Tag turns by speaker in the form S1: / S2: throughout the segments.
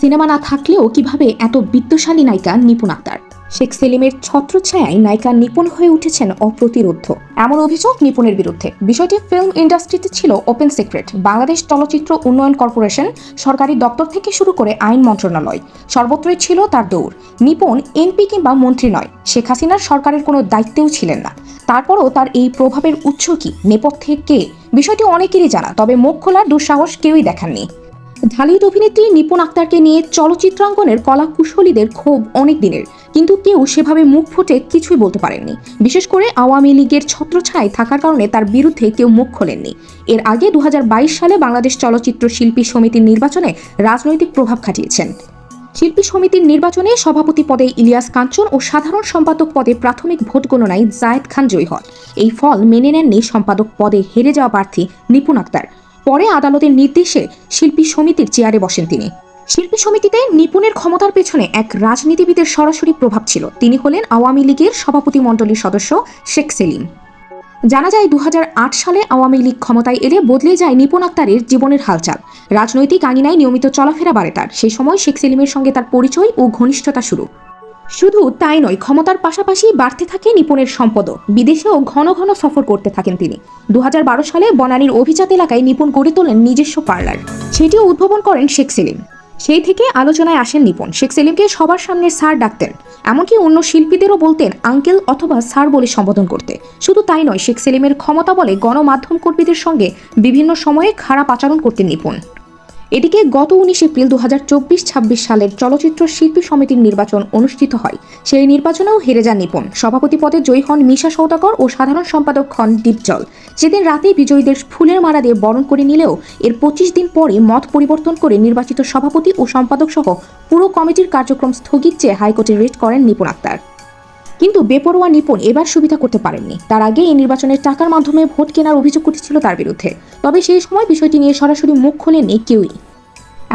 S1: Cinema না থাকলেও কীভাবে এত বিত্তশালী নায়িকা নিপুণ আক্তার? শেখ সেলিমের ছত্রছায়ায় নায়িকা নিপুণ হয়ে উঠেছেন অপ্রতিরোধ্য। এমন অভিযোগ নিপুণের বিরুদ্ধে। বিষয়টি ফিল্ম ইন্ডাস্ট্রিতে ছিল ওপেন সিক্রেট। বাংলাদেশ চলচ্চিত্র উন্নয়ন কর্পোরেশন সরকারি দপ্তর থেকে শুরু করে আইন মন্ত্রণালয়। সর্বত্রই ছিল তার দৌড়। নিপুণ এমপি কিংবা মন্ত্রী নয়। শেখ হাসিনার সরকারের কোনো দায়িত্বেও ছিলেন না। তারপরও তার এই প্রভাবের উৎস কি? নেপথ্যে কে? বিষয়টি অনেকেরই জানা, তবে মুখ খোলার দুঃসাহস কেউই দেখাননি। ঢালিউড অভিনেত্রী নিপুণ আক্তারকে নিয়ে চলচ্চিত্রাঙ্গনের কলা কুশলীদের ক্ষোভ অনেক দিনের কিন্তু কেউ সেভাবে মুখ ফুটে কিছুই বলতে পারেননি। বিশেষ করে আওয়ামী লীগের ছত্রছায় থাকার কারণে তার বিরুদ্ধে কেউ মুখ খোলেননি। এর আগে দু হাজার বাইশ সালে বাংলাদেশ চলচ্চিত্র শিল্পী সমিতির নির্বাচনে রাজনৈতিক প্রভাব খাটিয়েছেন। শিল্পী সমিতির নির্বাচনে সভাপতি পদে ইলিয়াস কাঞ্চন ও সাধারণ সম্পাদক পদে প্রাথমিক ভোট গণনায় জায়েদ খান জয়ী হন। এই ফল মেনে নেননি সম্পাদক পদে হেরে যাওয়া প্রার্থী নিপুণ আক্তার। পরে আদালতের নির্দেশে শিল্পী সমিতির চেয়ারে বসেন তিনি। শিল্পী সমিতিতে নিপুণের ক্ষমতার পেছনে এক রাজনীতিবিদের সরাসরি প্রভাব ছিল। তিনি হলেন আওয়ামী লীগের সভাপতি মণ্ডলীর সদস্য শেখ সেলিম। জানা যায় দু হাজার আট সালে আওয়ামী লীগ ক্ষমতায় এলে বদলে যায় নিপুণ আক্তারের জীবনের হালচাল। রাজনৈতিক আঙিনায় নিয়মিত চলাফেরা বাড়ে তার। সেই সময় শেখ সেলিমের সঙ্গে তার পরিচয় ও ঘনিষ্ঠতা শুরু। শুধু তাই নয়, ক্ষমতার পাশাপাশি বাড়তে থাকে নিপুণের সম্পদও। বিদেশেও ঘন ঘন সফর করতে থাকেন তিনি। দু হাজার বারো সালে বনানীর অভিজাত এলাকায় নিপুণ গড়ে তোলেন নিজস্ব পার্লার। সেটিও উদ্ভাবন করেন শেখ সেলিম। সেই থেকে আলোচনায় আসেন নিপুণ। শেখ সেলিমকে সবার সামনে স্যার ডাকতেন। এমনকি অন্য শিল্পীদেরও বলতেন, আঙ্কেল অথবা স্যার বলে সম্বোধন করতে। শুধু তাই নয়, শেখ সেলিমের ক্ষমতা বলে গণমাধ্যম কর্মীদের সঙ্গে বিভিন্ন সময়ে খারাপ আচরণ করতেন নিপুণ। এদিকে গত উনিশ এপ্রিল দু হাজার চব্বিশ ছাব্বিশ সালের চলচ্চিত্র শিল্পী সমিতির নির্বাচন অনুষ্ঠিত হয়। সেই নির্বাচনেও হেরে যান নিপুণ। সভাপতি পদে জয়ী হন মিশা সৌদাগর ও সাধারণ সম্পাদক হন দীপজল। সেদিন রাতেই বিজয়ীদের ফুলের মারা দিয়ে বরণ করে নিলেও এর পঁচিশ দিন পরে মত পরিবর্তন করে নির্বাচিত সভাপতি ও সম্পাদক সহ পুরো কমিটির কার্যক্রম স্থগিত চেয়ে হাইকোর্টে রিট করেন নিপুণ আক্তার। কিন্তু বেপরোয়া নিপুণ এবার সুবিধা করতে পারেননি। তার আগে এই নির্বাচনের টাকার মাধ্যমে ভোট কেনার অভিযোগ উঠেছিল তার বিরুদ্ধে। তবে সেই সময় বিষয়টি নিয়ে সরাসরি মুখ খোলেননি কেউই।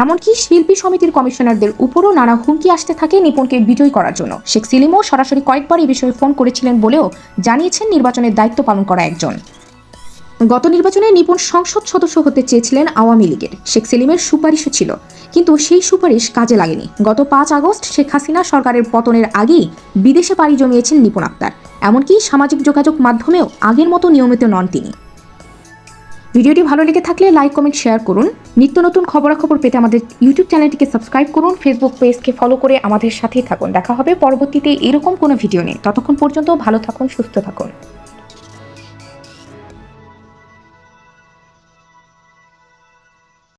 S1: এমনকি শিল্পী সমিতির কমিশনারদের উপরও নানা হুমকি আসতে থাকে নিপুণকে বিজয়ী করার জন্য। শেখ সিলিমও সরাসরি কয়েকবার এই বিষয়ে ফোন করেছিলেন বলেও জানিয়েছেন নির্বাচনের দায়িত্ব পালন করা একজন। গত নির্বাচনে নিপুণ সংসদ সদস্য হতে চেয়েছিলেন আওয়ামী লীগের। শেখ সেলিমের সুপারিশও ছিল। কিন্তু সেই সুপারিশ কাজে লাগেনি। গত পাঁচ আগস্ট শেখ হাসিনা সরকারের পতনের আগেই বিদেশে পাড়ি জমিয়েছেন নিপুণ আক্তার। এমনকি সামাজিক যোগাযোগ মাধ্যমেও আগের মতো নিয়মিত নন তিনি। ভিডিওটি ভালো লেগে থাকলে লাইক, কমেন্ট, শেয়ার করুন। নিত্য নতুন খবরাখবর পেতে আমাদের ইউটিউব চ্যানেলটিকে সাবস্ক্রাইব করুন। ফেসবুক পেজকে ফলো করে আমাদের সাথেই থাকুন। দেখা হবে পরবর্তীতে এরকম কোনো ভিডিও নিয়ে। ততক্ষণ পর্যন্ত ভালো থাকুন, সুস্থ থাকুন।